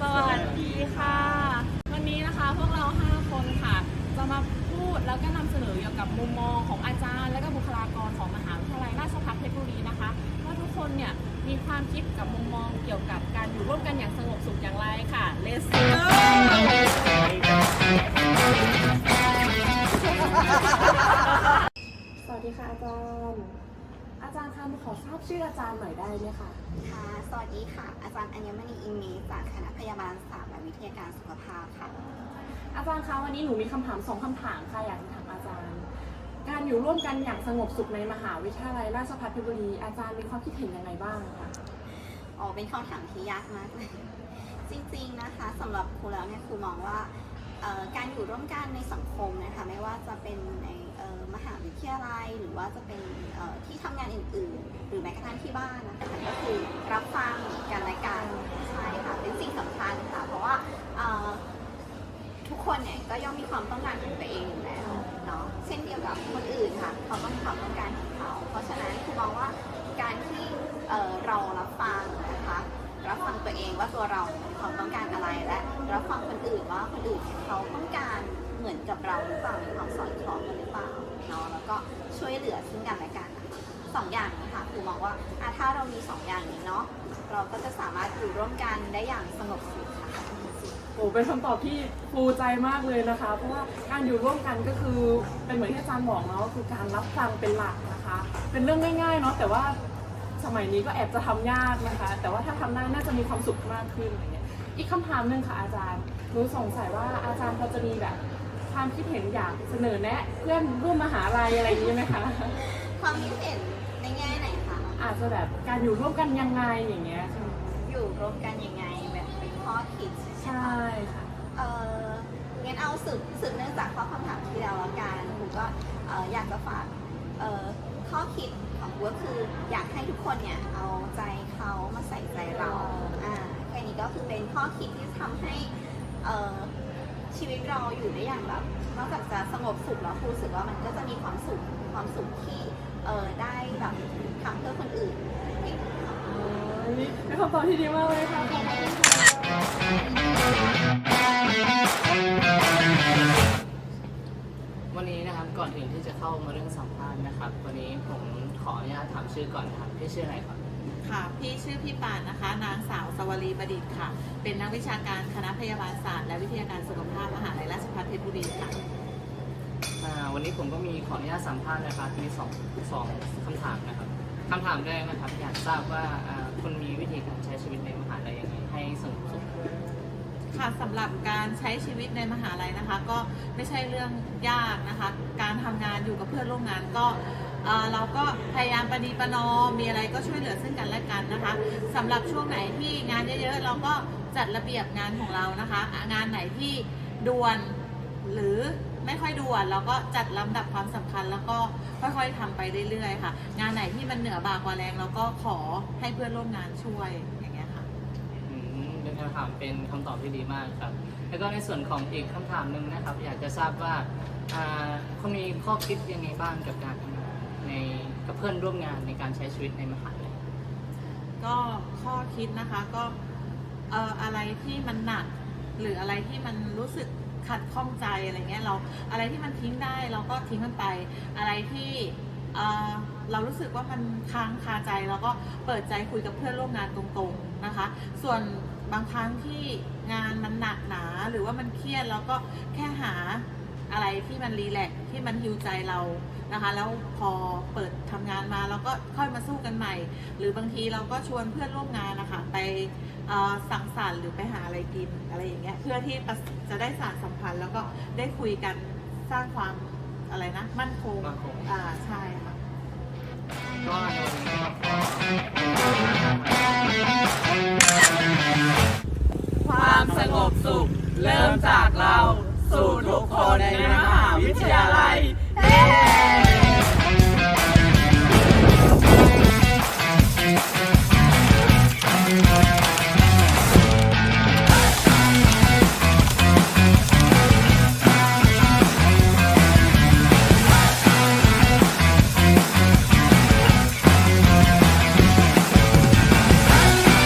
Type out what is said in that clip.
สวัสดีค่ะ วันนี้นะคะพวกเรา 5 คนค่ะ จะมาพูดแล้วก็นำเสนอเกี่ยวกับมุมมองของอาจารย์ และก็บุคลากรของมหาวิทยาลัยราชภัฏเพชรบุรีนะคะว่าทุกคนเนี่ยมีความคิดกับมุมมองเกี่ยวกับการอยู่ร่วมกันอย่างสงบสุขอย่างไรค่ะ Let's go สวัสดีค่ะอาจารย์ อาจารย์คะขอทราบชื่ออาจารย์หน่อยได้ไหมคะ ค่ะ สวัสดีค่ะ อาจารย์อัญมณีอินมีจากคณะพยาบาลศาสตร์และวิทยาการสุขภาพค่ะ อาจารย์คะวันนี้หนูมีคำถามสองคำถามค่ะอยากจะถามอาจารย์ การอยู่ร่วมกันอย่างสงบสุขในมหาวิทยาลัยราชภัฏเพชรบุรี อาจารย์มีความคิดเห็นยังไงบ้างคะอ๋อเป็นคำถามที่ยากมากเลย จริงๆนะคะสำหรับครูแล้วเนี่ยครูมองว่าเอ่อการอยู่ร่วมกันในสังคมนะคะไม่ว่าจะเป็นในเอ่อมหาลัย หรือว่าจะเป็นที่ทำงานอื่น ๆ หรือแม้กระทั่งที่บ้านนะคะก็คือรับฟังกันและกันใช่ค่ะเป็นสิ่งสำคัญค่ะ เพราะว่าทุกคนเนี่ยก็ย่อมมีความต้องการของตัวเองอยู่แล้วเนาะเช่นเดียวกับคนอื่นค่ะเขาก็มีความต้องการของเขา เพราะฉะนั้นครูมองว่าการที่เอ่อเรารับฟังนะคะรับฟังตัวเองว่าตัวเรามีความต้องการอะไรและรับฟังคนอื่นว่าคนอื่นเขาต้องการ เหมือนกับเราหรือเปล่ามีความสอดคล้องกันหรือเปล่าเนาะแล้วก็ช่วยเหลือซึ่งกันและกันนะคะสองอย่างนี้ค่ะครูมองว่าอะถ้าเรามีสองอย่างนี้เนาะเราก็จะสามารถอยู่ร่วมกันได้อย่างสงบสุขค่ะโอ้เป็นคำตอบที่ฟูใจมากเลยนะคะ เพราะว่าการอยู่ร่วมกันก็คือเป็นเหมือนที่อาจารย์บอกเนาะคือการรับฟังเป็นหลักนะคะ เป็นเรื่องง่ายๆเนาะแต่ว่าสมัยนี้ก็แอบจะทำยากนะคะ แต่ว่าถ้าทำได้น่าจะมีความสุขมากขึ้นอย่างเงี้ยอีกคำถามหนึ่งค่ะอาจารย์หนูสงสัยว่าอาจารย์พอจะมีแบบ ความคิดเห็นอยากเสนอแนะเพื่อนร่วมมหาลัยอะไรอย่างนี้ไหมคะ ความคิดเห็นในแง่ไหนคะ อาจจะแบบการอยู่ร่วมกันยังไงอย่างเงี้ยใช่ไหมอยู่ร่วมกันยังไงแบบเป็นข้อคิดใช่ไหมใช่คะค่ะ เอองั้นเอาสืบสืบเนื่องจากข้อคำถามที่แล้วละกันผมก็เอ่ออยากจะฝากเอ่อข้อคิดของกูก็คืออยากให้ทุกคนเนี่ยเอาใจเขามาใส่ใจเรา อ่า แค่นี้ก็คือเป็นข้อคิดที่ทำให้เอ่อ ชีวิตเราอยู่ได้อย่างแบบนอกจากจะสงบสุขแล้วครูรู้สึกว่ามันก็จะมีความสุขความสุขที่เออได้แบบทำเพื่อคนอื่นอย่างเงี้ยค่ะอันนี้เป็นคำตอบที่ดีมากเลยค่ะขอบคุณค่ะ วันนี้นะครับก่อนอื่นที่จะเข้ามาเรื่องสัมภาษณ์นะครับ วันนี้ผมขออนุญาตถามชื่อก่อนนะครับพี่ชื่ออะไรครับ ค่ะ พี่ชื่อพี่ปานนะคะ นางสาวสวรีประดิษฐ์ค่ะ เป็นนักวิชาการคณะพยาบาลศาสตร์และวิทยาการสุขภาพมหาลัยราชภัฏเพชรบุรีค่ะ อ่าวันนี้ผมก็มีขออนุญาตสัมภาษณ์นะครับมีสองสองคำถามนะครับคำถามแรกนะครับ อยากทราบว่าอ่าคุณมีวิธีการใช้ชีวิตในมหาลัยยังไงให้สงบสุข ค่ะสำหรับการใช้ชีวิตในมหาลัยนะคะ ก็ไม่ใช่เรื่องยากนะคะ การทำงานอยู่กับเพื่อนร่วมงานก็เราก็พยายามประนีประนอมมีอะไรก็ช่วยเหลือซึ่งกันและกันนะคะสำหรับช่วงไหนที่งานเยอะๆเราก็จัดระเบียบงานของเรานะคะ งานไหนที่ด่วนหรือไม่ค่อยด่วนเราก็จัดลำดับความสำคัญ แล้วก็ค่อยๆทำไปเรื่อยๆค่ะ งานไหนที่มันเหนือบากกว่าแรงเราก็ขอให้เพื่อนร่วมงานช่วย ถามเป็นคำตอบที่ดีมากครับ แล้วก็ในส่วนของอีกคำถามหนึ่งนะครับ อยากจะทราบว่าอ่ามีข้อคิดยังไงบ้างกับการทำงานในกับเพื่อนร่วมงานในการใช้ชีวิตในมหาลัยก็ข้อคิดนะคะก็เอ่ออะไรที่มันหนัก หรืออะไรที่มันรู้สึกขัดข้องใจอะไรเงี้ยเราอะไรที่มันทิ้งได้เราก็ทิ้งมันไป อะไรที่เอ่อเรารู้สึกว่ามันค้างคาใจเราก็เปิดใจคุยกับเพื่อนร่วมงานตรงๆนะคะ ส่วนบางครั้งที่งานมันหนักหนาหรือว่ามันเครียดเราก็แค่หาอะไรที่มันรีแลกซ์ที่มันฮิวใจเรานะคะ แล้วพอเปิดทำงานมาเราก็ค่อยมาสู้กันใหม่ หรือบางทีเราก็ชวนเพื่อนร่วมงานนะคะไปเอ่อสังสรรค์หรือไปหาอะไรกินอะไรอย่างเงี้ยเพื่อที่จะได้สานสัมพันธ์แล้วก็ได้คุยกันสร้างความอะไรนะ มั่นคงมั่นคงอ่าใช่ค่ะก็ใน สุข เริ่มจาก